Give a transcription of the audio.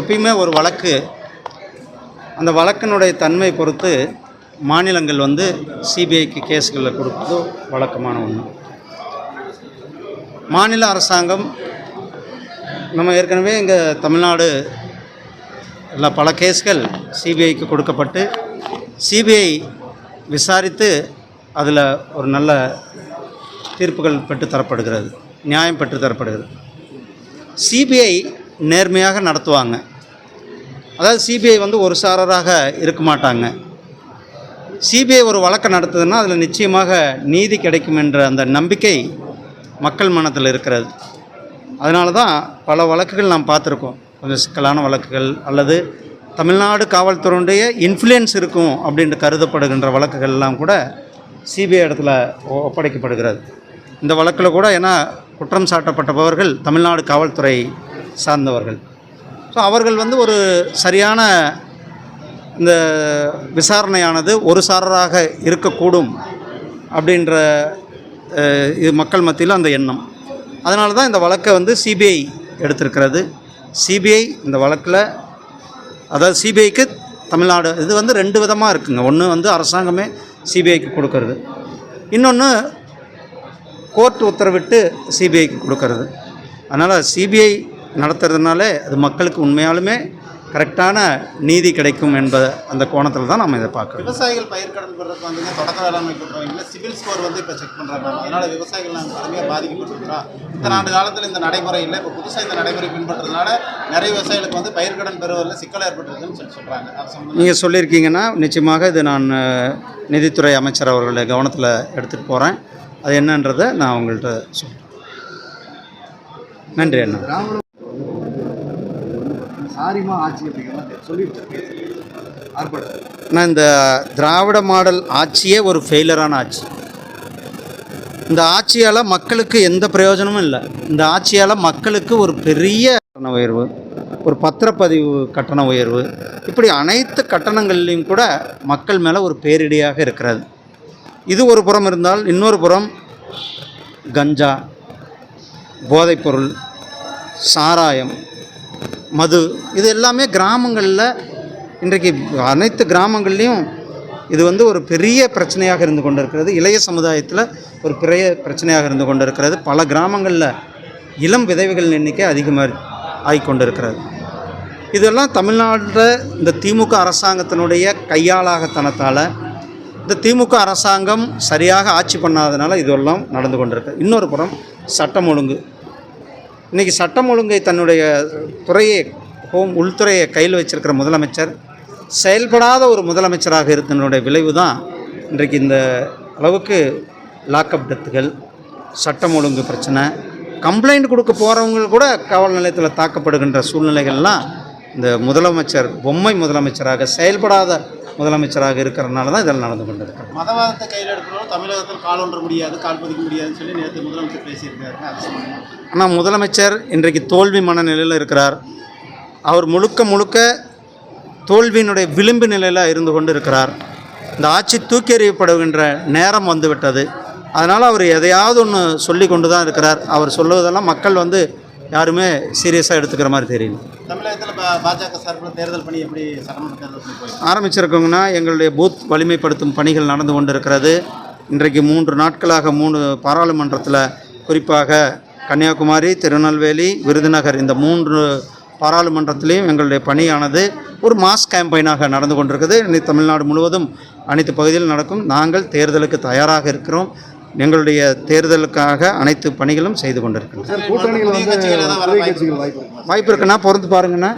எப்பயுமே ஒரு வழக்கு. அந்த வழக்கினுடைய தன்மை பொறுத்து மாநிலங்கள் வந்து சிபிஐக்கு கேஸ்களை கொடுப்பது வழக்கமான ஒன்று மாநில அரசாங்கம் நம்ம ஏற்கனவே இங்கே தமிழ்நாடு எல்லா பல கேஸ்கள் சிபிஐக்கு கொடுக்கப்பட்டு சிபிஐ விசாரித்து அதில் ஒரு நல்ல தீர்ப்புகள் பெற்று தரப்படுகிறது நியாயம் பெற்று தரப்படுகிறது. சிபிஐ நேர்மையாக நடத்துவாங்க. அதாவது சிபிஐ வந்து ஒரு சாரராக இருக்க மாட்டாங்க. சிபிஐ ஒரு வழக்கை நடத்துதுன்னா அதில் நிச்சயமாக நீதி கிடைக்கும் என்ற அந்த நம்பிக்கை மக்கள் மனத்தில் இருக்கிறது. அதனால தான் பல வழக்குகள் நாம் பார்த்துருக்கோம். கொஞ்சம் சிக்கலான வழக்குகள் அல்லது தமிழ்நாடு காவல்துறையுடைய இன்ஃப்ளூயன்ஸ் இருக்கும் அப்படின்ட்டு கருதப்படுகின்ற வழக்குகள்லாம் கூட சிபிஐ இடத்துல ஒ- ஒப்படைக்கப்படுகிறது. இந்த வழக்கில் கூட ஏன்னா குற்றம் சாட்டப்பட்டவர்கள் தமிழ்நாடு காவல்துறை சார்ந்தவர்கள். ஸோ அவர்கள் வந்து ஒரு சரியான இந்த விசாரணையானது ஒரு சாரராக இருக்கக்கூடும் அப்படின்ற இது மக்கள் மத்தியில் அந்த எண்ணம். அதனால தான் இந்த வழக்கை வந்து சிபிஐ எடுத்திருக்கிறது. சிபிஐ இந்த வழக்கில் அதாவது சிபிஐக்கு தமிழ்நாடு இது வந்து ரெண்டு விதமாக இருக்குங்க. ஒன்று வந்து அரசாங்கமே சிபிஐக்கு கொடுக்கறது. இன்னொன்று கோர்ட் உத்தரவிட்டு சிபிஐக்கு கொடுக்கறது. அதனால் சிபிஐ நடத்துறதுனாலே அது மக்களுக்கு உண்மையாலுமே கரெக்டான நீதி கிடைக்கும் என்ப அந்த கோணத்தில் தான் நம்ம இதை பார்க்குறோம். விவசாயிகள் பயிர்க்கடன் பெறதுக்கு வந்து தொடக்க வேளாண்மை பெற்றவங்கள சிவில் ஸ்கோர் வந்து இப்போ செக் பண்ணுறாங்க அதனால விவசாயிகள் நாங்கள் கடுமையாக பாதிக்கப்பட்டிருக்கிறோம். இத்தனை ஆண்டு காலத்தில் இந்த நடைமுறை இல்லை. இப்போ புதுசாக இந்த நடைமுறை பின்பற்றதுனால நிறைய விவசாயிகளுக்கு வந்து பயிர்க்கடன் பெறுவதில் சிக்கல் ஏற்பட்டிருக்குன்னு சொல்லி சொல்கிறாங்க நீங்கள் சொல்லியிருக்கீங்கன்னா நிச்சயமாக இது நான் நிதித்துறை அமைச்சர் அவர்களுடைய கவனத்தில் எடுத்துகிட்டு போகிறேன் அது என்னன்றதை நான் உங்கள்கிட்ட சொல்கிறேன் நன்றி அண்ணா. சாரிமா ஆட்சி அப்படிங்கிற மாதிரி ஆர்ப்பாட்டம். நான் இந்த திராவிட மாடல் ஆட்சியே ஒரு ஃபெயிலரான ஆட்சி. இந்த ஆட்சியால் மக்களுக்கு எந்த பிரயோஜனமும் இல்லை. இந்த ஆட்சியால் மக்களுக்கு ஒரு பெரிய கட்டண உயர்வு ஒரு பத்திரப்பதிவு கட்டண உயர்வு இப்படி அனைத்து கட்டணங்கள்லையும் கூட மக்கள் மேலே ஒரு பேரிடியாக இருக்கிறது. இது ஒரு புறம் இருந்தால் இன்னொரு புறம் கஞ்சா போதைப்பொருள் சாராயம் மது இது எல்லாமே கிராமங்களில் இன்றைக்கு அனைத்து கிராமங்கள்லேயும் இது வந்து ஒரு பெரிய பிரச்சனையாக இருந்து கொண்டிருக்கிறது. இளைய சமுதாயத்தில் ஒரு பெரிய பிரச்சனையாக இருந்து கொண்டிருக்கிறது. பல கிராமங்களில் இளம் விதவைகள் எண்ணிக்கை அதிகமாக ஆகிக் கொண்டிருக்கிறது. இதெல்லாம் தமிழ்நாட்டில் இந்த திமுக அரசாங்கத்தினுடைய கையாளாகத்தனத்தால் இந்த திமுக அரசாங்கம் சரியாக ஆட்சி பண்ணாதனால இதெல்லாம் நடந்து கொண்டிருக்கு. இன்னொரு புறம் சட்டம் ஒழுங்கு. இன்றைக்கி சட்டம் ஒழுங்கை தன்னுடைய துறையை ஹோம் உள்துறையை கையில் வச்சிருக்கிற முதலமைச்சர் செயல்படாத ஒரு முதலமைச்சராக இருந்தனுடைய விளைவு தான் இன்றைக்கு இந்த அளவுக்கு லாக்அப் டெத்துகள் சட்டம் ஒழுங்கு பிரச்சனை கம்ப்ளைண்ட் கொடுக்க போகிறவங்க கூட காவல் நிலையத்தில் தாக்கப்படுகின்ற சூழ்நிலைகள்லாம் இந்த முதலமைச்சர் பொம்மை முதலமைச்சராக செயல்படாத முதலமைச்சராக இருக்கிறனால தான் இதெல்லாம் நடந்து கொண்டிருக்கிறது மதவாதத்தை கையில் எடுக்கிறோம். தமிழகத்தில் கால் ஒன்ற முடியாது கால் பதிக்க முடியாதுன்னு சொல்லி நேற்று முதலமைச்சர் பேசியிருக்காரு. ஆனால் முதலமைச்சர் இன்றைக்கு தோல்வி மனநிலையில் இருக்கிறார். அவர் முழுக்க முழுக்க தோல்வியினுடைய விளிம்பு நிலையில் இருந்து கொண்டு இருக்கிறார் இந்த ஆட்சி தூக்கி எறியப்படுகின்ற நேரம் வந்துவிட்டது. அதனால் அவர் எதையாவது ஒன்று சொல்லி கொண்டு தான் இருக்கிறார். அவர் சொல்லுவதெல்லாம் மக்கள் வந்து யாருமே சீரியஸாக எடுத்துக்கிற மாதிரி தெரியல. தமிழகத்தில் பாஜக சார்பில் தேர்தல் பணி எப்படி ஆரம்பிச்சிருக்கோங்கன்னா எங்களுடைய பூத் வலிமைப்படுத்தும் பணிகள் நடந்து கொண்டிருக்கிறது. இன்றைக்கு மூன்று நாட்களாக மூணு பாராளுமன்றத்தில் குறிப்பாக கன்னியாகுமரி திருநெல்வேலி விருதுநகர் இந்த மூன்று பாராளுமன்றத்திலையும் எங்களுடைய பணியானது ஒரு மாஸ் கேம்பெயினாக நடந்து கொண்டிருக்குது. தமிழ்நாடு முழுவதும் அனைத்து பகுதியில் நடக்கும். நாங்கள் தேர்தலுக்கு தயாராக இருக்கிறோம். எங்களுடைய தேர்தலுக்காக அனைத்து பணிகளும் செய்து கொண்டிருக்கிறோம் வாய்ப்பு இருக்கா? வாய்ப்பு இருக்குன்னா பொறுத்து பாருங்கண்ணா.